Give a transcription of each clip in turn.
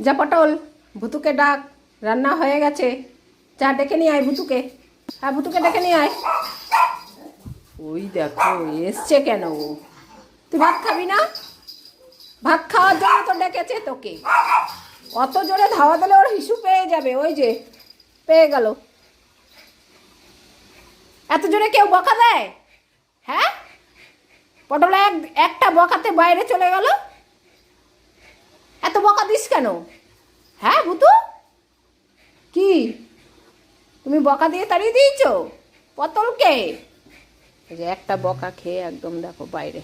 যা পটল ভুতুকে ডাক রান্না হয়ে গেছে। চা ডেকে নিয়ে আয় ভুতুকে। হ্যাঁ ভুতুকে ডেকে নিয়ে আয়। ওই দেখো এসছে কেন ও? তুই ভাত খাবি না? ভাত খাওয়ার জন্য তো ডেকেছে তোকে। অত জোরে ধাওয়া দিলে ওর হিসু পেয়ে যাবে ওই যে পেয়ে গেল। এত জোরে কেউ বকা দেয়? হ্যাঁ? পটল এক একটা বকাতে বাইরে চলে গেল? এত বকা দিস কেন? হ্যাঁ ভুতু? কি? তুমি বকা দিয়ে তাড়িয়ে দিয়েছ? পটলকে এই যে একটা বকা খেয়ে একদম দেখো বাইরে।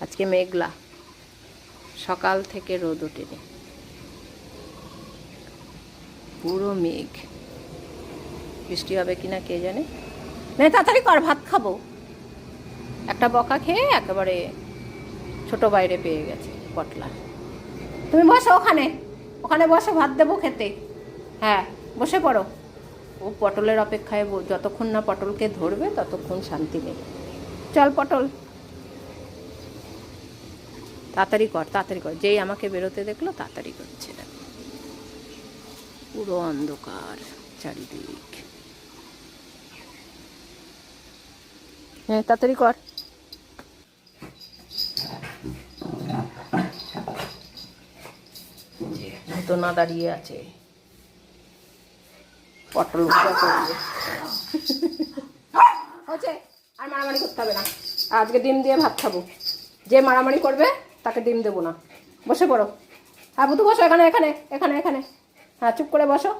আজকে মেঘলা। সকাল থেকে রোদ ওঠেনি। পুরো মেঘ। বৃষ্টি হবে কিনা কে জানে? নে তাড়াতাড়ি কর, ভাত খাব। একটা বকা খেয়ে একেবারে ছোট বাইরে পেয়ে গেছে পটলা। তুমি বসো ওখানে। ওখানে বসো, ভাত দেবো খেতে। হ্যাঁ বসে পড়ো। ও পটলের অপেক্ষায় যতক্ষণ না পটলকে ধরবে, ততক্ষণ শান্তি নেই। চল পটল। তাড়াতাড়ি কর তাড়াতাড়ি কর। যেই আমাকে বেরোতে দেখল, তাড়াতাড়ি করছে পুরো অন্ধকার চারিদিক। হ্যাঁ তাড়াতাড়ি কর। তো না দাঁড়িয়ে আছে। পটল ভাজা করবে হচ্ছে আর মারামারি করতে হবে না। আজকে ডিম দিয়ে ভাত খাব। যে মারামারি করবে তাকে ডিম দেবো না। বসে পড়ো। হ্যাঁ বুতু বসো এখানে এখানে এখানে এখানে। হ্যাঁ চুপ করে বসো।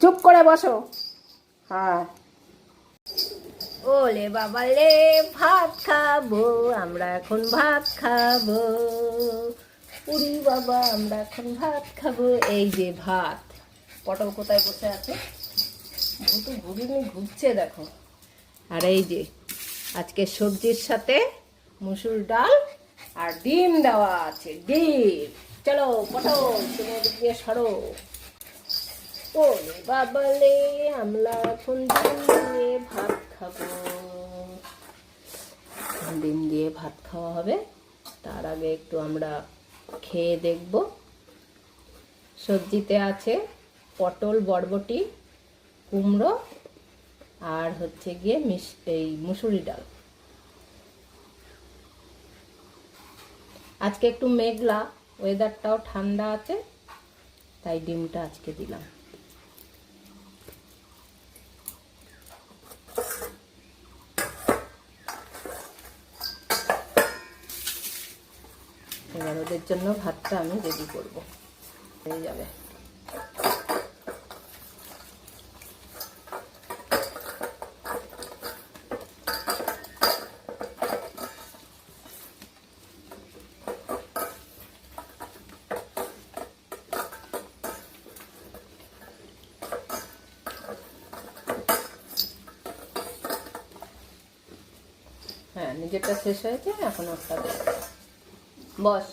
চুপ করে বসো। হ্যাঁ। ওলে বাবালে ভাত খাব আমরা এখন ভাত খাব। উড়ি বাবা, আমরা এখন ভাত খাব। এই যে ভাত। পটল কোথায় বসে আছে? ভুতু ঘুরিনি ঘুরছে, দেখো। আর এই যে, আজকে সবজির সাথে মুসুর ডাল আর ডিম দেওয়া আছে, ডিম। চলো, পটল তুমি এদিক দিয়ে সরো। ওলে বাবালে আমরা এখন ডিম দিয়ে ভাত খাব। ডিম দিয়ে ভাত খাওয়া হবে। তার আগে একটু আমরা খেয়ে দেখব। সবজিতে আছে পটল, বরবটি, কুমড়ো আর হচ্ছে গিয়ে মিস এই মুসুরি ডাল। আজকে একটু মেঘলা ওয়েদারটাও ঠান্ডা আছে, তাই ডিমটা আজকে দিলাম। ওদের জন্য ভাতটা আমি রেডি করব। হয়ে যাবে। হ্যাঁ নিজেরটা শেষ হয়েছে, এখন দেবো। বস।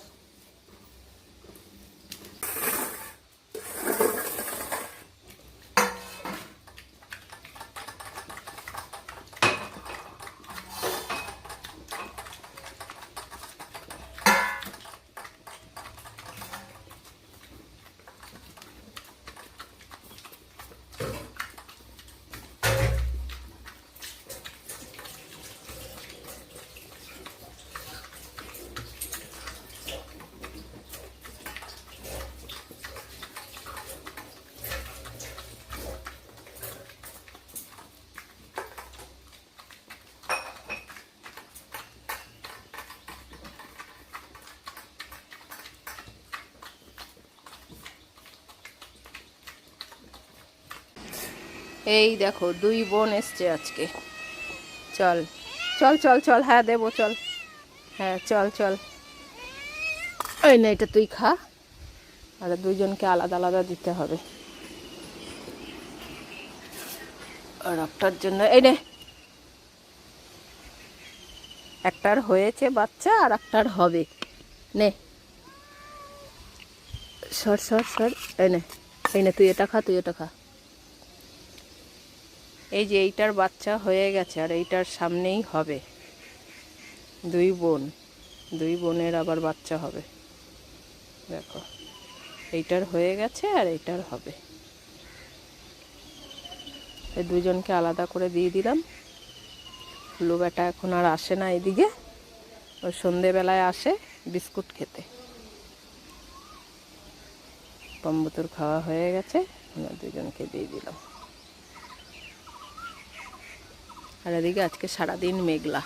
এই দেখো, দুই বোন এসছে আজকে। চল চল চল চল হ্যাঁ দেবো, চল। হ্যাঁ চল চল। এই না, এটা তুই খা। আর দুইজনকে আলাদা আলাদা দিতে হবে। আর একটার জন্য, এই নে। একটার হয়েছে বাচ্চা, আর একটার হবে। নে। সর সর সর। এই নে এই নে, তুই এটা খা, তুই এটা খা। এই যে এইটার বাচ্চা হয়ে গেছে আর এইটার সামনেই হবে। দুই বোন, দুই বোনের আবার বাচ্চা হবে। দেখো, এইটার হয়ে গেছে আর এইটার হবে। এই দুজনকে আলাদা করে দিয়ে দিলাম। হুলু বেটা এখন আর আসে না এদিকে। ওই সন্ধেবেলায় আসে বিস্কুট খেতে। পম্বতুর খাওয়া হয়ে গেছে দুজনকে দিয়ে দিলাম। আর এদিকে আজকে সারাদিন মেঘলা।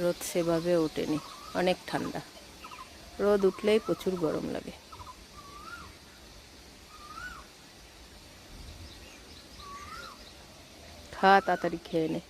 রোদ সেভাবে ওঠেনি, অনেক ঠান্ডা। রোদ উঠলেই প্রচুর গরম লাগে। খা, তাড়াতাড়ি খেয়ে নে।